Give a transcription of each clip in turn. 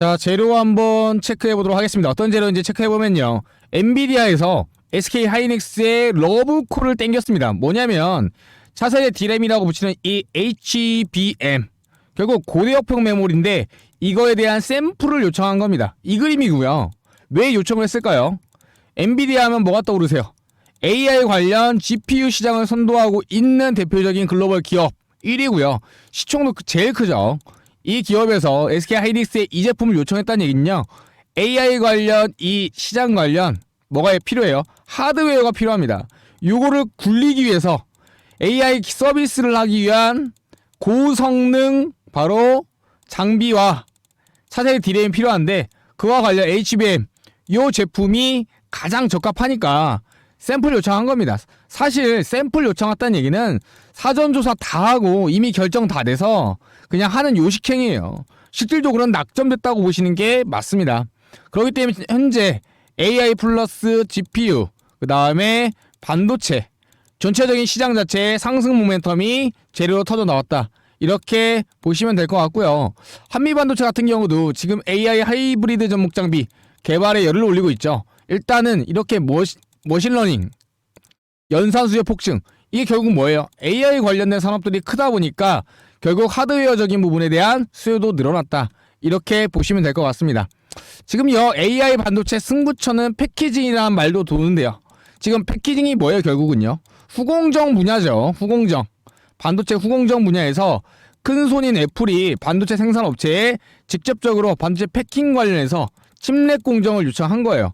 자, 재료 한번 체크해 보도록 하겠습니다. 어떤 재료인지 체크해 보면요. 엔비디아에서 SK 하이닉스의 러브콜을 땡겼습니다. 뭐냐면 차세대 디램이라고 붙이는 이 HBM 결국 고대역폭 메모리인데 이거에 대한 샘플을 요청한 겁니다. 이 그림이고요. 왜 요청을 했을까요? 엔비디아 하면 뭐가 떠오르세요? AI 관련 GPU 시장을 선도하고 있는 대표적인 글로벌 기업 1위고요. 시총도 그- 제일 크죠. 이 기업에서 SK 하이닉스에 이 제품을 요청했다는 얘기는요. AI 관련 이 시장 관련 뭐가 필요해요? 하드웨어가 필요합니다. 요거를 굴리기 위해서 AI 서비스를 하기 위한 고성능 바로 장비와 차세대 디램이 필요한데 그와 관련 HBM 요 제품이 가장 적합하니까 샘플 요청한 겁니다. 사실 샘플 요청했다는 얘기는 사전 조사 다 하고 이미 결정 다 돼서 그냥 하는 요식행위예요. 실질적으로는 낙점됐다고 보시는 게 맞습니다. 그렇기 때문에 현재 AI 플러스 GPU 그 다음에 반도체 전체적인 시장 자체의 상승 모멘텀이 재료로 터져 나왔다. 이렇게 보시면 될 것 같고요. 한미 반도체 같은 경우도 지금 AI 하이브리드 접목 장비 개발에 열을 올리고 있죠. 일단은 이렇게 머시, 머신러닝, 연산수요 폭증 이게 결국 뭐예요? AI 관련된 산업들이 크다 보니까 결국 하드웨어적인 부분에 대한 수요도 늘어났다. 이렇게 보시면 될 것 같습니다. 지금 여 AI 반도체 승부처는 패키징이라는 말도 도는데요. 지금 패키징이 뭐예요, 결국은요? 후공정 분야죠. 후공정. 반도체 후공정 분야에서 큰 손인 애플이 반도체 생산 업체에 직접적으로 반도체 패킹 관련해서 침랩 공정을 요청한 거예요.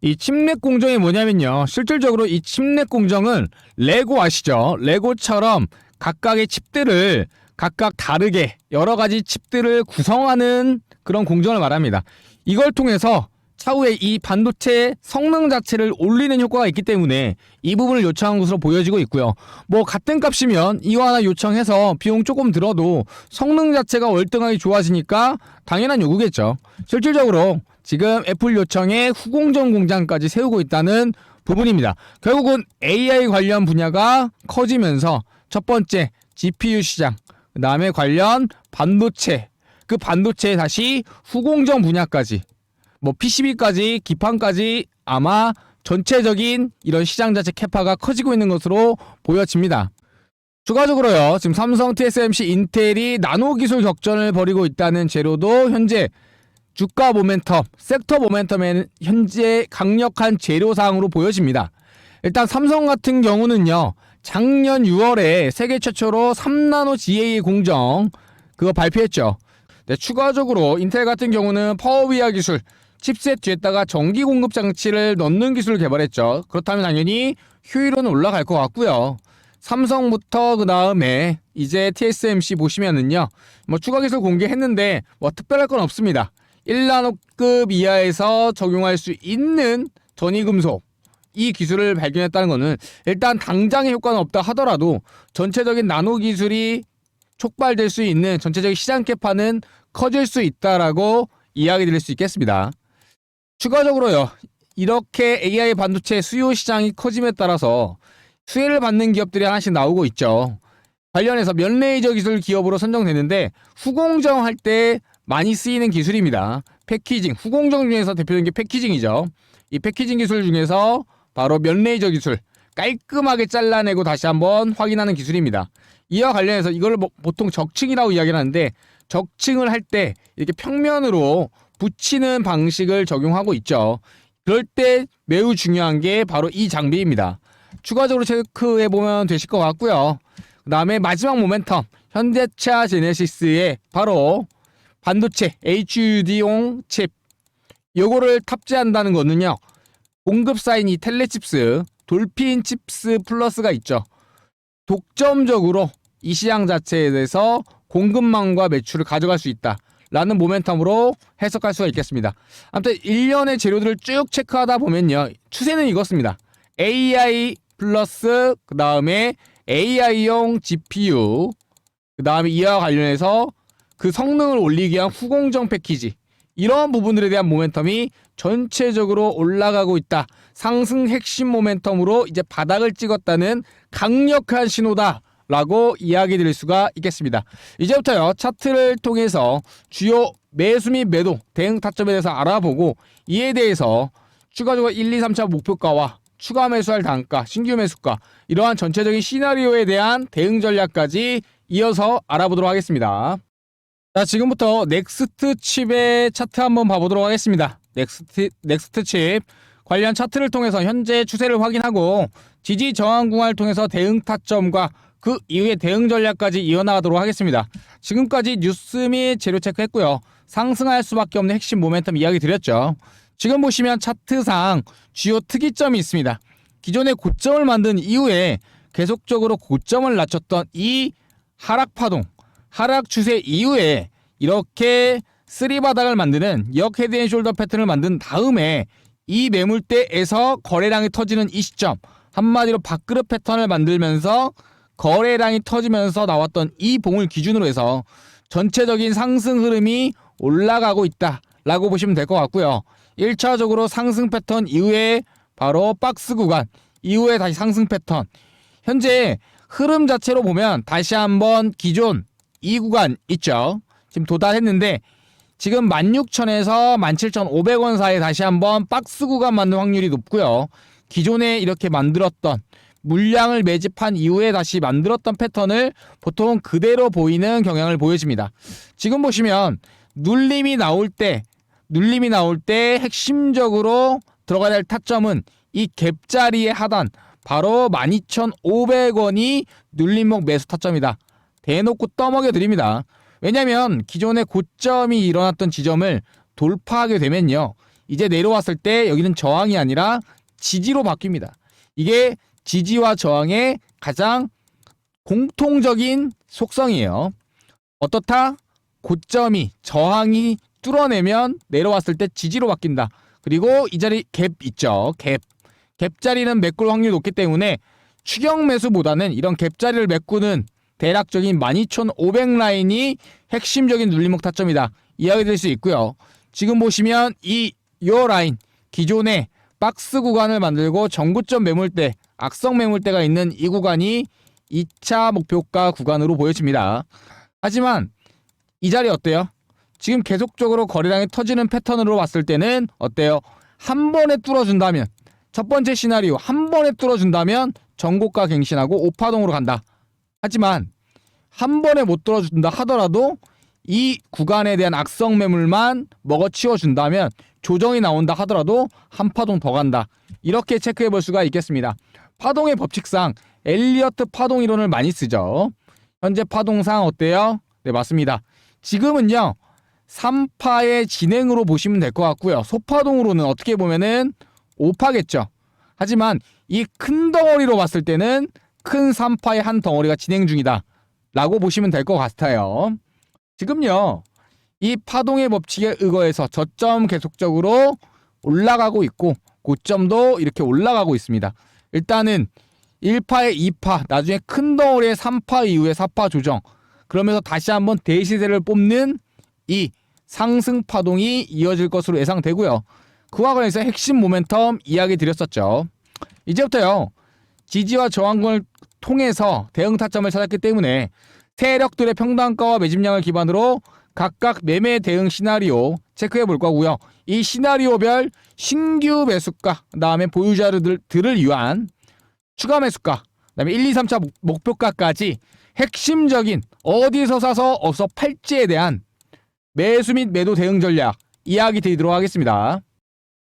이 침랩 공정이 뭐냐면요. 실질적으로 이 침랩 공정은 레고 아시죠? 레고처럼 각각의 칩들을 각각 다르게 여러 가지 칩들을 구성하는 그런 공정을 말합니다. 이걸 통해서 차후에 이 반도체 성능 자체를 올리는 효과가 있기 때문에 이 부분을 요청한 것으로 보여지고 있고요. 뭐 같은 값이면 이거 하나 요청해서 비용 조금 들어도 성능 자체가 월등하게 좋아지니까 당연한 요구겠죠. 실질적으로 지금 애플 요청에 후공정 공장까지 세우고 있다는 부분입니다. 결국은 AI 관련 분야가 커지면서 첫 번째 GPU 시장, 그 다음에 관련 반도체, 그 반도체 다시 후공정 분야까지 뭐 PCB까지 기판까지 아마 전체적인 이런 시장 자체 캐파가 커지고 있는 것으로 보여집니다. 추가적으로요, 지금 삼성, TSMC, 인텔이 나노 기술 격전을 벌이고 있다는 재료도 현재 주가 모멘텀, 섹터 모멘텀에는 현재 강력한 재료사항으로 보여집니다. 일단 삼성 같은 경우는요, 작년 6월에 세계 최초로 3나노 GA 공정 그거 발표했죠. 네, 추가적으로 인텔 같은 경우는 파워비아 기술, 칩셋 뒤에다가 전기 공급 장치를 넣는 기술을 개발했죠. 그렇다면 당연히 효율은 올라갈 것 같고요. 삼성부터 그 다음에 이제 TSMC 보시면은요, 뭐 추가 기술 공개했는데 뭐 특별할 건 없습니다. 1나노급 이하에서 적용할 수 있는 전이금속 이 기술을 발견했다는 것은 일단 당장의 효과는 없다 하더라도 전체적인 나노 기술이 촉발될 수 있는 전체적인 시장 캐파는 커질 수 있다라고 이야기 드릴 수 있겠습니다. 추가적으로요. 이렇게 AI 반도체 수요 시장이 커짐에 따라서 수혜를 받는 기업들이 하나씩 나오고 있죠. 관련해서 면레이저 기술 기업으로 선정됐는데 후공정 할 때 많이 쓰이는 기술입니다. 패키징, 후공정 중에서 대표적인 게 패키징이죠. 이 패키징 기술 중에서 바로 면레이저 기술 깔끔하게 잘라내고 다시 한번 확인하는 기술입니다. 이와 관련해서 이걸 뭐 보통 적층이라고 이야기를 하는데 적층을 할 때 이렇게 평면으로 붙이는 방식을 적용하고 있죠. 그럴 때 매우 중요한 게 바로 이 장비입니다. 추가적으로 체크해 보면 되실 것 같고요. 그 다음에 마지막 모멘텀 현대차 제네시스의 바로 반도체 HUD용 칩 요거를 탑재한다는 거는요. 공급사인 이 텔레칩스 돌핀 칩스 플러스가 있죠. 독점적으로 이 시장 자체에 대해서 공급망과 매출을 가져갈 수 있다. 라는 모멘텀으로 해석할 수가 있겠습니다. 아무튼 1년의 재료들을 쭉 체크하다 보면요. 추세는 이렇습니다. AI 플러스 그 다음에 AI용 GPU 그 다음에 이와 관련해서 그 성능을 올리기 위한 후공정 패키지 이러한 부분들에 대한 모멘텀이 전체적으로 올라가고 있다. 상승 핵심 모멘텀으로 이제 바닥을 찍었다는 강력한 신호다. 라고 이야기 드릴 수가 있겠습니다. 이제부터요, 차트를 통해서 주요 매수 및 매도 대응 타점에 대해서 알아보고 이에 대해서 추가적으로 1, 2, 3차 목표가와 추가 매수할 단가, 신규 매수가 이러한 전체적인 시나리오에 대한 대응 전략까지 이어서 알아보도록 하겠습니다. 자, 지금부터 넥스트 칩의 차트 한번 봐보도록 하겠습니다. 넥스트, 넥스트 칩 관련 차트를 통해서 현재 추세를 확인하고 지지 저항 구간을 통해서 대응 타점과 그 이후의 대응 전략까지 이어나가도록 하겠습니다. 지금까지 뉴스 및 재료 체크했고요. 상승할 수밖에 없는 핵심 모멘텀 이야기 드렸죠. 지금 보시면 차트상 주요 특이점이 있습니다. 기존의 고점을 만든 이후에 계속적으로 고점을 낮췄던 이 하락 파동, 하락 추세 이후에 이렇게 쓰리 바닥을 만드는 역 헤드앤숄더 패턴을 만든 다음에 이 매물대에서 거래량이 터지는 이 시점 한마디로 밥그릇 패턴을 만들면서 거래량이 터지면서 나왔던 이 봉을 기준으로 해서 전체적인 상승 흐름이 올라가고 있다라고 보시면 될 것 같고요. 1차적으로 상승 패턴 이후에 바로 박스 구간 이후에 다시 상승 패턴 현재 흐름 자체로 보면 다시 한번 기존 이 구간 있죠. 지금 도달했는데 지금 16,000에서 17,500원 사이에 다시 한번 박스 구간 만든 확률이 높고요. 기존에 이렇게 만들었던 물량을 매집한 이후에 다시 만들었던 패턴을 보통 그대로 보이는 경향을 보여줍니다. 지금 보시면 눌림이 나올 때 눌림이 나올 때 핵심적으로 들어가야 될 타점은 이 갭자리의 하단 바로 12,500원이 눌림목 매수 타점이다. 대놓고 떠먹여 드립니다. 왜냐하면 기존의 고점이 일어났던 지점을 돌파하게 되면요. 이제 내려왔을 때 여기는 저항이 아니라 지지로 바뀝니다. 이게 지지와 저항의 가장 공통적인 속성이에요. 어떻다? 고점이 저항이 뚫어내면 내려왔을 때 지지로 바뀐다. 그리고 이 자리 갭 있죠. 갭. 갭 자리는 메꿀 확률이 높기 때문에 추경 매수보다는 이런 갭 자리를 메꾸는 대략적인 12,500 라인이 핵심적인 눌림목 타점이다. 이야기 될 수 있고요. 지금 보시면 이 요 라인 기존에 박스 구간을 만들고 전구점 매물대, 악성 매물대가 있는 이 구간이 2차 목표가 구간으로 보여집니다. 하지만 이 자리 어때요? 지금 계속적으로 거래량이 터지는 패턴으로 봤을 때는 어때요? 한 번에 뚫어준다면 첫 번째 시나리오 한 번에 뚫어준다면 전고가 갱신하고 오파동으로 간다. 하지만 한 번에 못 뚫어준다 하더라도 이 구간에 대한 악성 매물만 먹어 치워 준다면 조정이 나온다 하더라도 한 파동 더 간다. 이렇게 체크해 볼 수가 있겠습니다. 파동의 법칙상 엘리어트 파동 이론을 많이 쓰죠. 현재 파동상 어때요? 네, 맞습니다. 지금은요. 3파의 진행으로 보시면 될 것 같고요. 소파동으로는 어떻게 보면은 5파겠죠. 하지만 이 큰 덩어리로 봤을 때는 큰 3파의 한 덩어리가 진행 중이다. 라고 보시면 될 것 같아요. 지금요. 이 파동의 법칙에 의거해서 저점 계속적으로 올라가고 있고 고점도 이렇게 올라가고 있습니다. 일단은 1파에 2파, 나중에 큰 덩어리의 3파 이후에 4파 조정. 그러면서 다시 한번 대시세를 뽑는 이 상승 파동이 이어질 것으로 예상되고요. 그와 관련해서 핵심 모멘텀 이야기 드렸었죠. 이제부터요. 지지와 저항권을 통해서 대응 타점을 찾았기 때문에 세력들의 평단가와 매집량을 기반으로 각각 매매 대응 시나리오 체크해 볼 거고요. 이 시나리오별 신규 매수가, 그다음에 보유자들을 위한 추가 매수가, 그다음에 1, 2, 3차 목- 목표가까지 핵심적인 어디서 사서 어디서 팔지에 대한 매수 및 매도 대응 전략 이야기 드리도록 하겠습니다.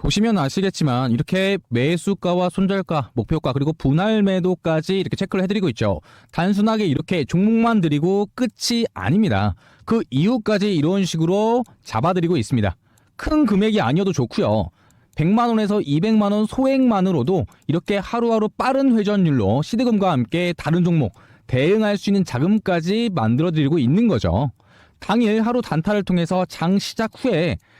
보시면 아시겠지만 이렇게 매수가와 손절가, 목표가 그리고 분할 매도까지 이렇게 체크를 해드리고 있죠. 단순하게 이렇게 종목만 드리고 끝이 아닙니다. 그 이후까지 이런 식으로 잡아드리고 있습니다. 큰 금액이 아니어도 좋고요. 100만 원에서 200만 원 소액만으로도 이렇게 하루하루 빠른 회전율로 시드금과 함께 다른 종목 대응할 수 있는 자금까지 만들어 드리고 있는 거죠. 당일 하루 단타를 통해서 장 시작 후에